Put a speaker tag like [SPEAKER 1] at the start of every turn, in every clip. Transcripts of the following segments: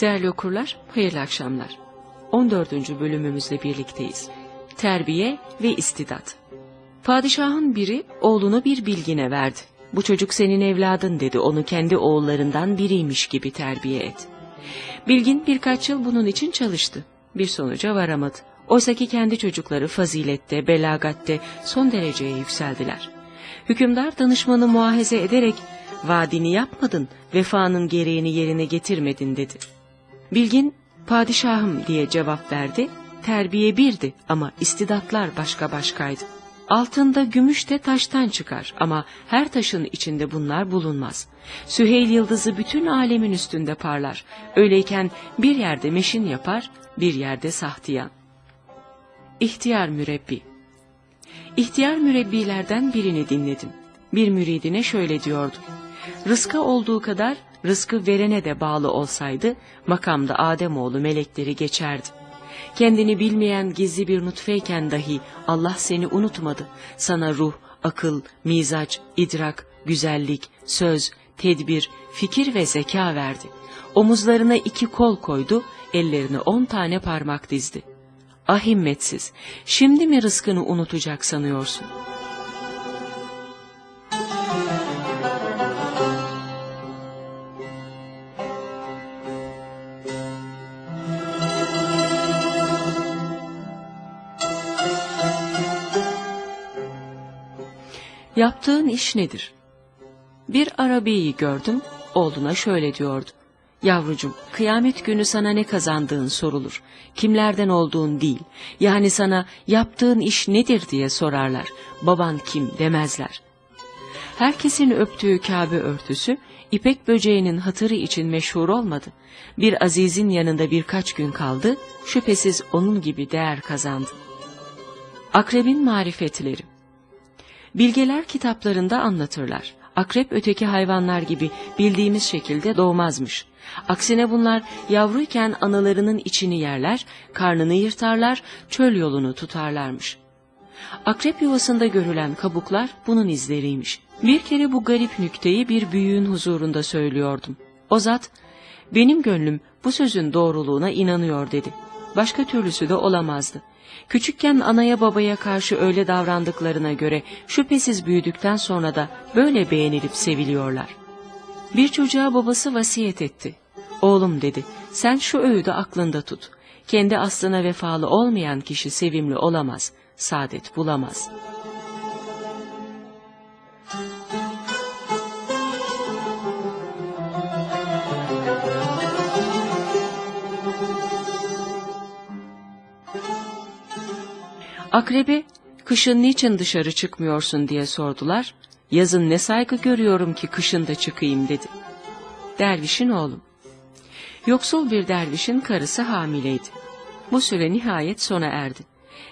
[SPEAKER 1] Değerli okurlar, hayırlı akşamlar. 14. bölümümüzle birlikteyiz. Terbiye ve istidat. Padişahın biri oğlunu bir bilgine verdi. Bu çocuk senin evladın dedi, onu kendi oğullarından biriymiş gibi terbiye et. Bilgin birkaç yıl bunun için çalıştı. Bir sonuca varamadı. Oysaki kendi çocukları fazilette, belagatte son dereceye yükseldiler. Hükümdar danışmanı muahize ederek, vaadini yapmadın, vefanın gereğini yerine getirmedin dedi. Bilgin, padişahım diye cevap verdi, terbiye birdi ama istidatlar başka başkaydı. Altında gümüş de taştan çıkar ama her taşın içinde bunlar bulunmaz. Süheyl yıldızı bütün alemin üstünde parlar. Öyleyken bir yerde meşin yapar, bir yerde sahtiyan. İhtiyar mürebbi İhtiyar mürebbilerden birini dinledim. Bir müridine şöyle diyordu. Rızka olduğu kadar rızkı verene de bağlı olsaydı makamda Ademoğlu melekleri geçerdi. Kendini bilmeyen gizli bir nutfeyken dahi Allah seni unutmadı. Sana ruh, akıl, mizaç, idrak, güzellik, söz, tedbir, fikir ve zeka verdi. Omuzlarına iki kol koydu, ellerine on tane parmak dizdi. Ah himmetsiz, şimdi mi rızkını unutacak sanıyorsun? Yaptığın iş nedir? Bir Arabi'yi gördüm, oğluna şöyle diyordu. Yavrucum, kıyamet günü sana ne kazandığın sorulur. Kimlerden olduğun değil. Yani sana yaptığın iş nedir diye sorarlar. Baban kim demezler. Herkesin öptüğü Kabe örtüsü, İpek böceğinin hatırı için meşhur olmadı. Bir azizin yanında birkaç gün kaldı, şüphesiz onun gibi değer kazandı. Akrebin marifetleri Bilgeler kitaplarında anlatırlar. Akrep öteki hayvanlar gibi bildiğimiz şekilde doğmazmış. Aksine bunlar yavruyken analarının içini yerler, karnını yırtarlar, çöl yolunu tutarlarmış. Akrep yuvasında görülen kabuklar bunun izleriymiş. Bir kere bu garip nükteyi bir büyüğün huzurunda söylüyordum. O zat, benim gönlüm bu sözün doğruluğuna inanıyor dedi. Başka türlüsü de olamazdı. Küçükken anaya babaya karşı öyle davrandıklarına göre şüphesiz büyüdükten sonra da böyle beğenilip seviliyorlar. Bir çocuğa babası vasiyet etti. Oğlum dedi, sen şu öğüdü aklında tut. Kendi aslına vefalı olmayan kişi sevimli olamaz, saadet bulamaz. Akrebe, kışın niçin dışarı çıkmıyorsun diye sordular. Yazın ne saygı görüyorum ki kışın da çıkayım dedi. Dervişin oğlum. Yoksul bir dervişin karısı hamileydi. Bu süre nihayet sona erdi.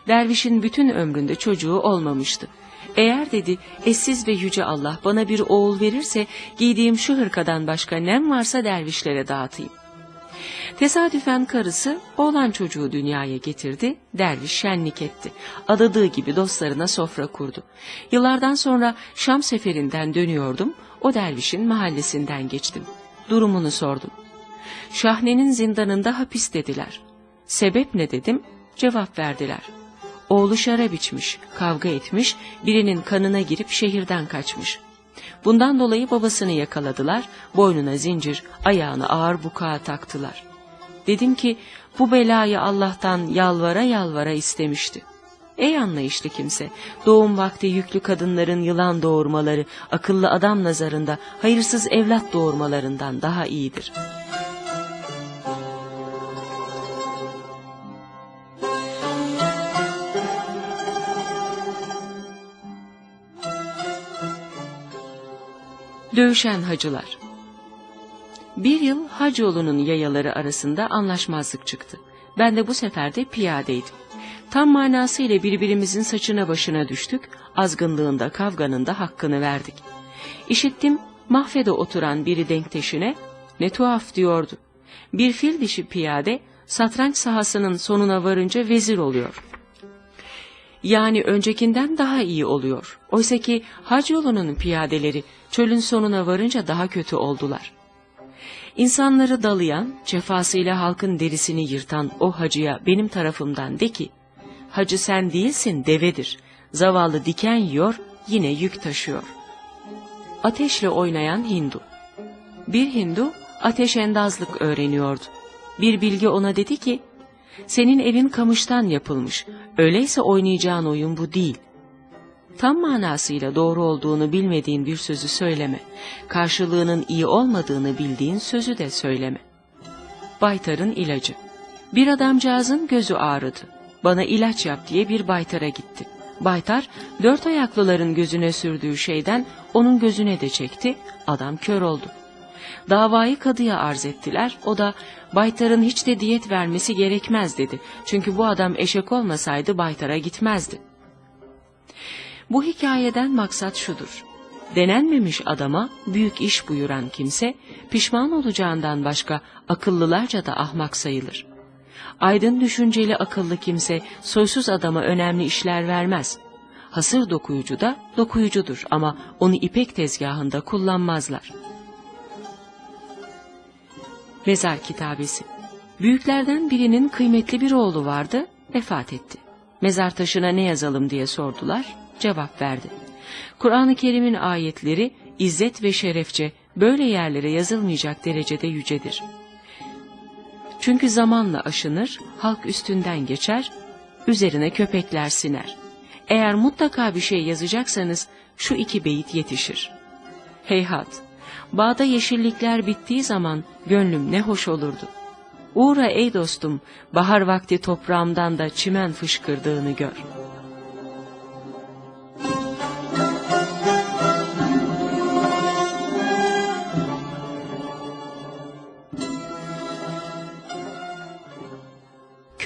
[SPEAKER 1] Dervişin bütün ömründe çocuğu olmamıştı. Eğer dedi eşsiz ve yüce Allah bana bir oğul verirse giydiğim şu hırkadan başka nem varsa dervişlere dağıtayım. Tesadüfen karısı oğlan çocuğu dünyaya getirdi, derviş şenlik etti. Adadığı gibi dostlarına sofra kurdu. Yıllardan sonra Şam seferinden dönüyordum, o dervişin mahallesinden geçtim. Durumunu sordum. Şahne'nin zindanında hapis dediler. Sebep ne dedim, cevap verdiler. Oğlu şarap içmiş, kavga etmiş, birinin kanına girip şehirden kaçmış. Bundan dolayı babasını yakaladılar, boynuna zincir, ayağına ağır bukağa taktılar. Dedim ki bu belayı Allah'tan yalvara yalvara istemişti. Ey anlayışlı kimse, doğum vakti yüklü kadınların yılan doğurmaları, akıllı adam nazarında hayırsız evlat doğurmalarından daha iyidir.'' Dövüşen Hacılar Bir yıl hac yolunun yayaları arasında anlaşmazlık çıktı. Ben de bu sefer de piyadeydim. Tam manasıyla birbirimizin saçına başına düştük, azgınlığında kavganın da hakkını verdik. İşittim, mahfede oturan biri denkteşine, ne tuhaf diyordu. Bir fil dişi piyade, satranç sahasının sonuna varınca vezir oluyor. Yani öncekinden daha iyi oluyor. Oysa ki hac yolunun piyadeleri çölün sonuna varınca daha kötü oldular. İnsanları dalayan, cefasıyla halkın derisini yırtan o hacıya benim tarafımdan de ki, hacı sen değilsin devedir, zavallı diken yiyor, yine yük taşıyor. Ateşle oynayan Hindu Bir Hindu ateşendazlık öğreniyordu. Bir bilgi ona dedi ki, senin evin kamıştan yapılmış, öyleyse oynayacağın oyun bu değil. Tam manasıyla doğru olduğunu bilmediğin bir sözü söyleme, karşılığının iyi olmadığını bildiğin sözü de söyleme. Baytar'ın ilacı Bir adamcağızın gözü ağrıdı. Bana ilaç yap diye bir baytara gitti. Baytar, dört ayaklıların gözüne sürdüğü şeyden onun gözüne de çekti, adam kör oldu. Davayı kadıya arz ettiler, o da Baytar'ın hiç de diyet vermesi gerekmez dedi. Çünkü bu adam eşek olmasaydı Baytar'a gitmezdi. Bu hikayeden maksat şudur. Denenmemiş adama büyük iş buyuran kimse, pişman olacağından başka akıllılarca da ahmak sayılır. Aydın düşünceli akıllı kimse soysuz adama önemli işler vermez. Hasır dokuyucu da dokuyucudur ama onu ipek tezgahında kullanmazlar. Mezar Kitabesi Büyüklerden birinin kıymetli bir oğlu vardı, vefat etti. Mezar taşına ne yazalım diye sordular, cevap verdi. Kur'an-ı Kerim'in ayetleri izzet ve şerefçe böyle yerlere yazılmayacak derecede yücedir. Çünkü zamanla aşınır, halk üstünden geçer, üzerine köpekler siner. Eğer mutlaka bir şey yazacaksanız şu iki beyit yetişir. Heyhat, bağda yeşillikler bittiği zaman gönlüm ne hoş olurdu. Uğra ey dostum, bahar vakti toprağımdan da çimen fışkırdığını gör.''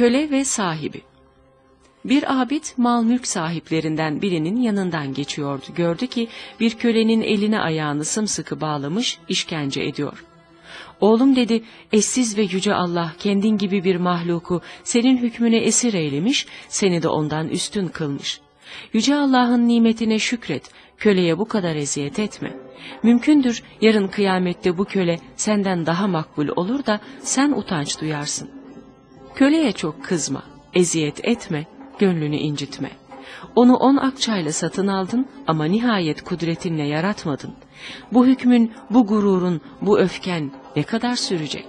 [SPEAKER 1] Köle ve sahibi Bir abid mal mülk sahiplerinden birinin yanından geçiyordu. Gördü ki bir kölenin eline ayağını sımsıkı bağlamış, işkence ediyor. Oğlum dedi, eşsiz ve yüce Allah kendin gibi bir mahluku senin hükmüne esir eylemiş, seni de ondan üstün kılmış. Yüce Allah'ın nimetine şükret, köleye bu kadar eziyet etme. Mümkündür yarın kıyamette bu köle senden daha makbul olur da sen utanç duyarsın.'' Köleye çok kızma, eziyet etme, gönlünü incitme. Onu on akçayla satın aldın ama nihayet kudretinle yaratmadın. Bu hükmün, bu gururun, bu öfken ne kadar sürecek?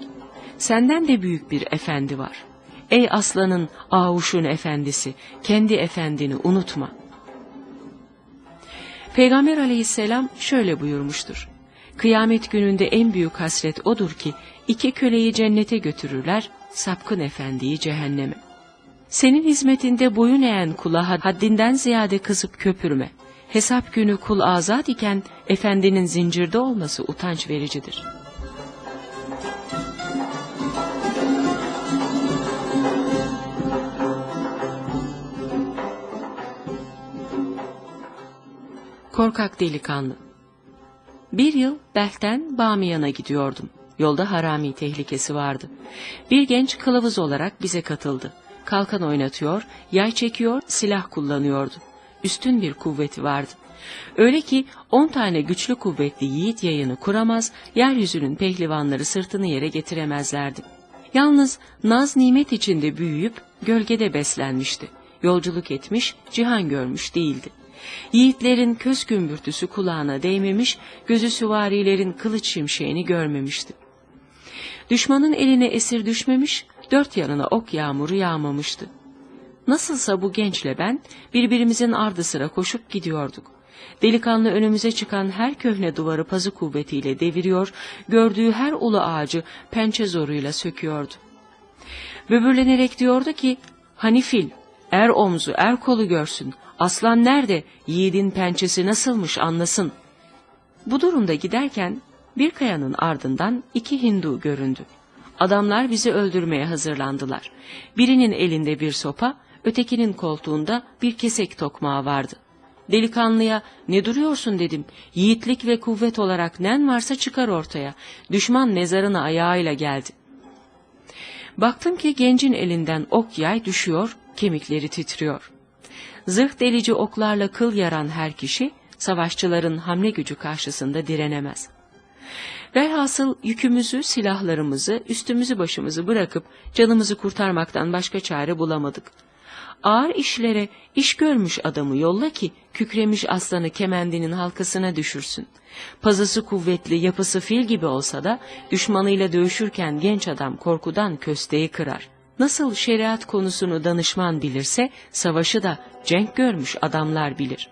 [SPEAKER 1] Senden de büyük bir efendi var. Ey aslanın, ağuşun efendisi, kendi efendini unutma. Peygamber aleyhisselam şöyle buyurmuştur. Kıyamet gününde en büyük hasret odur ki iki köleyi cennete götürürler, sapkın efendiyi cehenneme. Senin hizmetinde boyun eğen kula haddinden ziyade kızıp köpürme. Hesap günü kul azat iken efendinin zincirde olması utanç vericidir. Korkak delikanlı Bir yıl Belh'ten Bamiyan'a gidiyordum. Yolda harami tehlikesi vardı. Bir genç kılavuz olarak bize katıldı. Kalkan oynatıyor, yay çekiyor, silah kullanıyordu. Üstün bir kuvveti vardı. Öyle ki on tane güçlü kuvvetli yiğit yayını kuramaz, yeryüzünün pehlivanları sırtını yere getiremezlerdi. Yalnız naz nimet içinde büyüyüp gölgede beslenmişti. Yolculuk etmiş, cihan görmüş değildi. Yiğitlerin köz gümbürtüsü kulağına değmemiş, gözü süvarilerin kılıç şimşeğini görmemişti. Düşmanın eline esir düşmemiş, dört yanına ok yağmuru yağmamıştı. Nasılsa bu gençle ben birbirimizin ardı sıra koşup gidiyorduk. Delikanlı önümüze çıkan her köhne duvarı pazı kuvvetiyle deviriyor, gördüğü her ulu ağacı pençe zoruyla söküyordu. Böbürlenerek diyordu ki, hani fil, er omzu er kolu görsün, aslan nerede, yiğidin pençesi nasılmış anlasın. Bu durumda giderken bir kayanın ardından iki Hindu göründü. Adamlar bizi öldürmeye hazırlandılar. Birinin elinde bir sopa, ötekinin koltuğunda bir kesek tokmağı vardı. Delikanlıya ne duruyorsun dedim. Yiğitlik ve kuvvet olarak nen varsa çıkar ortaya. Düşman mezarına ayağıyla geldi. Baktım ki gencin elinden ok yay düşüyor, kemikleri titriyor. Zırh delici oklarla kıl yaran her kişi, savaşçıların hamle gücü karşısında direnemez. Velhasıl yükümüzü, silahlarımızı, üstümüzü başımızı bırakıp canımızı kurtarmaktan başka çare bulamadık. Ağır işlere iş görmüş adamı yolla ki kükremiş aslanı kemendinin halkasına düşürsün. Pazısı kuvvetli, yapısı fil gibi olsa da düşmanıyla dövüşürken genç adam korkudan kösteği kırar. Nasıl şeriat konusunu danışman bilirse savaşı da cenk görmüş adamlar bilir.